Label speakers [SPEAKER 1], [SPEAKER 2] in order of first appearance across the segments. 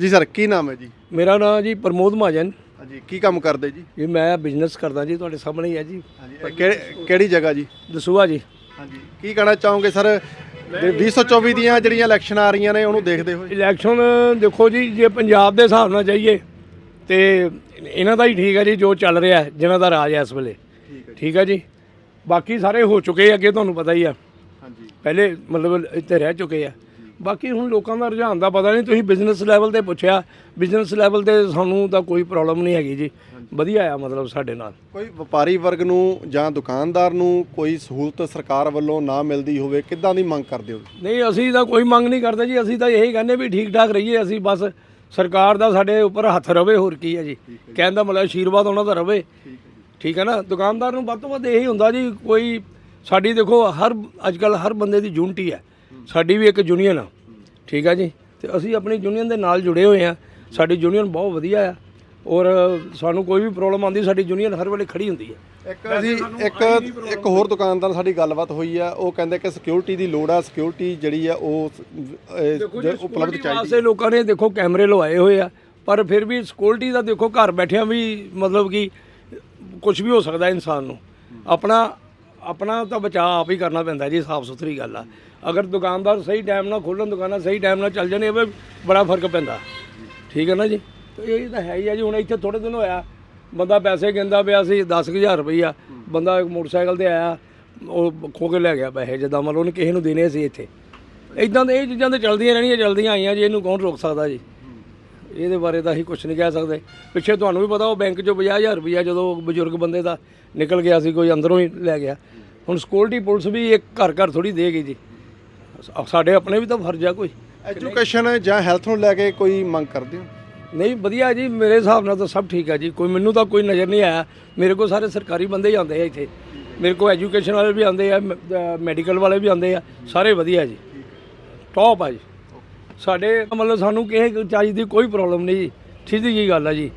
[SPEAKER 1] ਜੀ ਸਰ ਕੀ ਨਾਮ ਹੈ ਜੀ?
[SPEAKER 2] ਮੇਰਾ ਨਾਮ ਜੀ ਪ੍ਰਮੋਦ ਮਹਾਜਨ।
[SPEAKER 1] ਹਾਂਜੀ ਕੀ ਕੰਮ ਕਰਦੇ ਜੀ?
[SPEAKER 2] ਜੀ ਮੈਂ ਬਿਜ਼ਨਸ ਕਰਦਾ ਜੀ ਤੁਹਾਡੇ ਸਾਹਮਣੇ ਹੀ ਹੈ ਜੀ।
[SPEAKER 1] ਕਿਹੜੀ ਕਿਹੜੀ ਜਗ੍ਹਾ ਜੀ?
[SPEAKER 2] ਦਸੂਆ ਜੀ।
[SPEAKER 1] ਹਾਂਜੀ ਕੀ ਕਹਿਣਾ ਚਾਹੋਗੇ ਸਰ? 2024 ਦੀਆਂ ਜਿਹੜੀਆਂ ਇਲੈਕਸ਼ਨ ਆ ਰਹੀਆਂ ਨੇ ਉਹਨੂੰ ਦੇਖਦੇ ਹੋਏ।
[SPEAKER 2] ਇਲੈਕਸ਼ਨ ਦੇਖੋ ਜੀ ਜੇ ਪੰਜਾਬ ਦੇ ਹਿਸਾਬ ਨਾਲ ਜਾਈਏ ਤੇ ਇਹਨਾਂ ਦਾ ਹੀ ਠੀਕ ਹੈ ਜੀ ਜੋ ਚੱਲ ਰਿਹਾ ਹੈ, ਜਿਨ੍ਹਾਂ ਦਾ ਰਾਜ ਹੈ ਇਸ ਵੇਲੇ।
[SPEAKER 1] ਠੀਕ ਹੈ
[SPEAKER 2] ਜੀ। ਬਾਕੀ ਸਾਰੇ ਹੋ ਚੁੱਕੇ ਅੱਗੇ ਤੁਹਾਨੂੰ ਪਤਾ ਹੀ ਆ।
[SPEAKER 1] ਹਾਂਜੀ।
[SPEAKER 2] ਪਹਿਲੇ ਮਤਲਬ ਇੱਥੇ ਰਹਿ ਚੁੱਕੇ ਆ। ਬਾਕੀ ਹੁਣ ਲੋਕਾਂ ਦਾ ਰੁਝਾਨ ਦਾ ਪਤਾ ਨਹੀਂ ਤੁਸੀਂ ਬਿਜ਼ਨਸ ਲੈਵਲ ਤੇ ਪੁੱਛਿਆ। ਬਿਜ਼ਨਸ ਲੈਵਲ ਤੇ ਸਾਨੂੰ ਤਾਂ ਕੋਈ ਪ੍ਰੋਬਲਮ ਨਹੀਂ ਹੈਗੀ ਜੀ। ਵਧੀਆ ਆ ਮਤਲਬ ਸਾਡੇ ਨਾਲ।
[SPEAKER 1] ਕੋਈ ਵਪਾਰੀ ਵਰਗ ਨੂੰ ਜਾਂ ਦੁਕਾਨਦਾਰ ਨੂੰ ਕੋਈ ਸਹੂਲਤ ਸਰਕਾਰ ਵੱਲੋਂ ਨਾ ਮਿਲਦੀ ਹੋਵੇ ਕਿੱਦਾਂ ਦੀ ਮੰਗ ਕਰਦੇ ਹੋ
[SPEAKER 2] ਨਹੀਂ ਅਸੀਂ ਤਾਂ ਕੋਈ ਮੰਗ ਨਹੀਂ ਕਰਦੇ ਜੀ। ਅਸੀਂ ਤਾਂ ਇਹੀ ਕਹਿੰਦੇ ਵੀ ਠੀਕ ਠਾਕ ਰਹੀਏ ਅਸੀਂ ਬਸ ਸਰਕਾਰ ਦਾ ਸਾਡੇ ਉੱਪਰ ਹੱਥ ਰਵੇ ਹੋਰ ਕੀ ਹੈ ਜੀ। ਕਹਿਣ ਦਾ ਮਤਲਬ ਆਸ਼ੀਰਵਾਦ ਉਹਨਾਂ ਦਾ ਰਵੇ। ਠੀਕ ਹੈ ਨਾ? ਦੁਕਾਨਦਾਰ ਨੂੰ ਵੱਧ ਤੋਂ ਵੱਧ ਇਹੀ ਹੁੰਦਾ ਜੀ ਕੋਈ ਸਾਡੀ ਦੇਖੋ ਹਰ ਅੱਜ ਕੱਲ ਹਰ ਬੰਦੇ ਦੀ ਯੂਨਿਟੀ ਹੈ। ਸਾਡੀ ਵੀ ਇੱਕ ਯੂਨੀਅਨ ਆ। ਠੀਕ ਹੈ ਜੀ? ਤੇ ਅਸੀਂ ਆਪਣੀ ਯੂਨੀਅਨ ਦੇ ਨਾਲ ਜੁੜੇ ਹੋਏ ਆ। ਸਾਡੀ ਯੂਨੀਅਨ ਬਹੁਤ ਵਧੀਆ ਆ। ਔਰ ਸਾਨੂੰ ਕੋਈ ਵੀ ਪ੍ਰੋਬਲਮ ਆਉਂਦੀ ਸਾਡੀ ਯੂਨੀਅਨ ਹਰ ਵੇਲੇ ਖੜੀ ਹੁੰਦੀ ਹੈ
[SPEAKER 1] ਇੱਕ ਅਸੀਂ ਇੱਕ ਇੱਕ ਹੋਰ ਦੁਕਾਨਦਾਰ ਨਾਲ ਸਾਡੀ ਗੱਲਬਾਤ ਹੋਈ ਆ। ਉਹ ਕਹਿੰਦੇ ਕਿ ਸਿਕਿਉਰਿਟੀ ਦੀ ਲੋੜ ਆ। ਸਿਕਿਉਰਿਟੀ ਜਿਹੜੀ ਆ ਉਹ ਉਪਲਬਧ ਚਾਹੀਦੀ
[SPEAKER 2] ਵਾਸਤੇ ਲੋਕਾਂ ਨੇ ਦੇਖੋ ਕੈਮਰੇ ਲਵਾਏ ਹੋਏ ਆ। ਪਰ ਫਿਰ ਵੀ ਸਿਕਿਉਰਿਟੀ ਦਾ ਦੇਖੋ ਘਰ ਬੈਠਿਆਂ ਵੀ ਮਤਲਬ ਕਿ ਕੁਝ ਵੀ ਹੋ ਸਕਦਾ ਇਨਸਾਨ ਨੂੰ। ਆਪਣਾ ਆਪਣਾ ਤਾਂ ਬਚਾਅ ਆਪ ਹੀ ਕਰਨਾ ਪੈਂਦਾ ਜੀ ਸਾਫ਼ ਸੁਥਰੀ ਗੱਲ ਆ। ਅਗਰ ਦੁਕਾਨਦਾਰ ਸਹੀ ਟਾਈਮ ਨਾਲ ਖੋਲਣ ਦੁਕਾਨਾਂ ਸਹੀ ਟਾਈਮ ਨਾਲ ਚੱਲ ਜਾਣੇ, ਇਹ ਬੜਾ ਫ਼ਰਕ ਪੈਂਦਾ। ਠੀਕ ਹੈ ਨਾ ਜੀ? ਤੇ ਇਹ ਤਾਂ ਹੈ ਹੀ ਆ ਜੀ, ਹੁਣ ਇੱਥੇ ਥੋੜੇ ਦਿਨ ਹੋਇਆ, ਬੰਦਾ ਪੈਸੇ ਗਿੰਦਾ ਪਿਆ ਸੀ 10000 ਰੁਪਈਆ। ਬੰਦਾ ਇੱਕ ਮੋਟਰਸਾਈਕਲ ਤੇ ਆਇਆ, ਉਹ ਖੋ ਕੇ ਲੈ ਗਿਆ ਪੈਸੇ, ਜਿੱਦਾਂ ਮਤਲਬ ਉਹਨੇ ਕਿਸੇ ਨੂੰ ਦੇਣੇ ਸੀ ਇੱਥੇ। ਇਦਾਂ ਦੇ ਇਹ ਚੀਜ਼ਾਂ ਤੇ ਚੱਲਦੀਆਂ ਰਹਿਣੀਆਂ, ਚੱਲਦੀਆਂ ਆਈਆਂ ਜੀ, ਇਹਨੂੰ ਕੌਣ ਰੋਕ ਸਕਦਾ ਜੀ? ਇਹਦੇ ਬਾਰੇ ਤਾਂ ਅਸੀਂ ਕੁਝ ਨਹੀਂ ਕਹਿ ਸਕਦੇ। ਪਿੱਛੇ ਤੁਹਾਨੂੰ ਵੀ ਪਤਾ, ਉਹ ਬੈਂਕ ਚੋਂ 50000 ਰੁਪਇਆ ਜਦੋਂ ਬਜ਼ੁਰਗ ਬੰਦੇ ਦਾ ਨਿਕਲ ਗਿਆ ਸੀ, ਕੋਈ ਅੰਦਰੋਂ ਹੀ ਲੈ ਗਿਆ। ਹੁਣ ਸਿਕਿਉਰਿਟੀ ਪੁਲਿਸ ਵੀ ਇੱਕ ਘਰ ਘਰ ਥੋੜੀ ਗਈ ਜੀ। ਸਾਡੇ ਆਪਣੇ ਵੀ ਤਾਂ ਫਰਜ਼ ਆ ਕੋਈ।
[SPEAKER 1] ਐਜੂਕੇਸ਼ਨ ਜਾਂ ਹੈਲਥ ਨੂੰ ਲੈ ਕੇ ਕੋਈ ਮੰਗ ਕਰਦੇ ਹੋ?
[SPEAKER 2] ਨਹੀਂ ਵਧੀਆ ਜੀ ਮੇਰੇ ਹਿਸਾਬ ਨਾਲ ਤਾਂ ਸਭ ਠੀਕ ਹੈ ਜੀ। ਕੋਈ ਮੈਨੂੰ ਤਾਂ ਕੋਈ ਨਜ਼ਰ ਨਹੀਂ ਆਇਆ। ਮੇਰੇ ਕੋਲ ਸਾਰੇ ਸਰਕਾਰੀ ਬੰਦੇ ਹੀ ਆਉਂਦੇ ਆ ਇੱਥੇ। ਮੇਰੇ ਕੋਲ ਐਜੂਕੇਸ਼ਨ ਵਾਲੇ ਵੀ ਆਉਂਦੇ ਆ ਮੈਡੀਕਲ ਵਾਲੇ ਵੀ ਆਉਂਦੇ ਆ। ਸਾਰੇ ਵਧੀਆ ਜੀ। ਟੌਪ ਆ ਜੀ। ਸਾਡੇ ਮਤਲਬ ਸਾਨੂੰ ਕਿਸੇ ਚਾਹੀਦੀ ਦੀ ਕੋਈ ਪ੍ਰੋਬਲਮ ਨਹੀਂ ਜੀ। ਸਿੱਧੀ ਜੀ ਗੱਲ ਆ ਜੀ।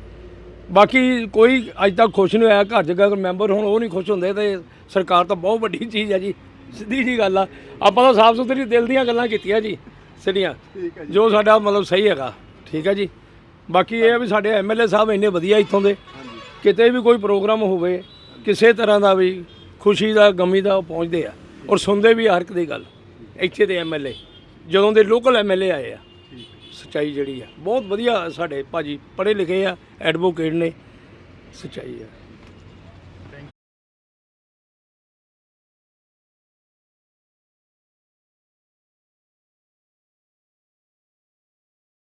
[SPEAKER 2] ਬਾਕੀ ਕੋਈ ਅੱਜ ਤੱਕ ਖੁਸ਼ ਨਹੀਂ ਹੋਇਆ। ਘਰ ਜਗ੍ਹਾ ਮੈਂਬਰ ਹੁਣ ਉਹ ਨਹੀਂ ਖੁਸ਼ ਹੁੰਦੇ ਤੇ ਸਰਕਾਰ ਤਾਂ ਬਹੁਤ ਵੱਡੀ ਚੀਜ਼ ਹੈ ਜੀ। ਸਿੱਧੀ ਜੀ ਗੱਲ ਆ। ਆਪਾਂ ਤਾਂ ਸਾਫ਼ ਸੁਥਰੀ ਦਿਲ ਦੀਆਂ ਗੱਲਾਂ ਕੀਤੀਆਂ ਜੀ ਸਿੱਧੀਆਂ। ਜੋ। ਸਾਡਾ ਮਤਲਬ ਸਹੀ ਹੈਗਾ ਠੀਕ ਹੈ ਜੀ। ਬਾਕੀ ਇਹ ਆ ਵੀ ਸਾਡੇ ਐਮਐਲਏ ਸਾਹਿਬ ਇੰਨੇ ਵਧੀਆ ਇੱਥੋਂ ਦੇ। ਕਿਤੇ ਵੀ ਕੋਈ ਪ੍ਰੋਗਰਾਮ ਹੋਵੇ ਕਿਸੇ ਤਰ੍ਹਾਂ ਦਾ ਵੀ ਖੁਸ਼ੀ ਦਾ ਗਮੀ ਦਾ ਉਹ ਪਹੁੰਚਦੇ ਆ। ਔਰ ਸੁਣਦੇ ਵੀ ਹਰ ਇੱਕ ਦੀ ਗੱਲ। ਇੱਥੇ ਦੇ ਐਮਐਲਏ ਜਦੋਂ ਦੇ ਲੋਕਲ ਐਮਐਲਏ ਆਏ ਆ ਸੱਚਾਈ ਜਿਹੜੀ ਆ। ਬਹੁਤ ਵਧੀਆ ਸਾਡੇ ਭਾਜੀ ਪੜ੍ਹੇ ਲਿਖੇ ਆ ਐਡਵੋਕੇਟ ਨੇ ਸੱਚਾਈ ਆ।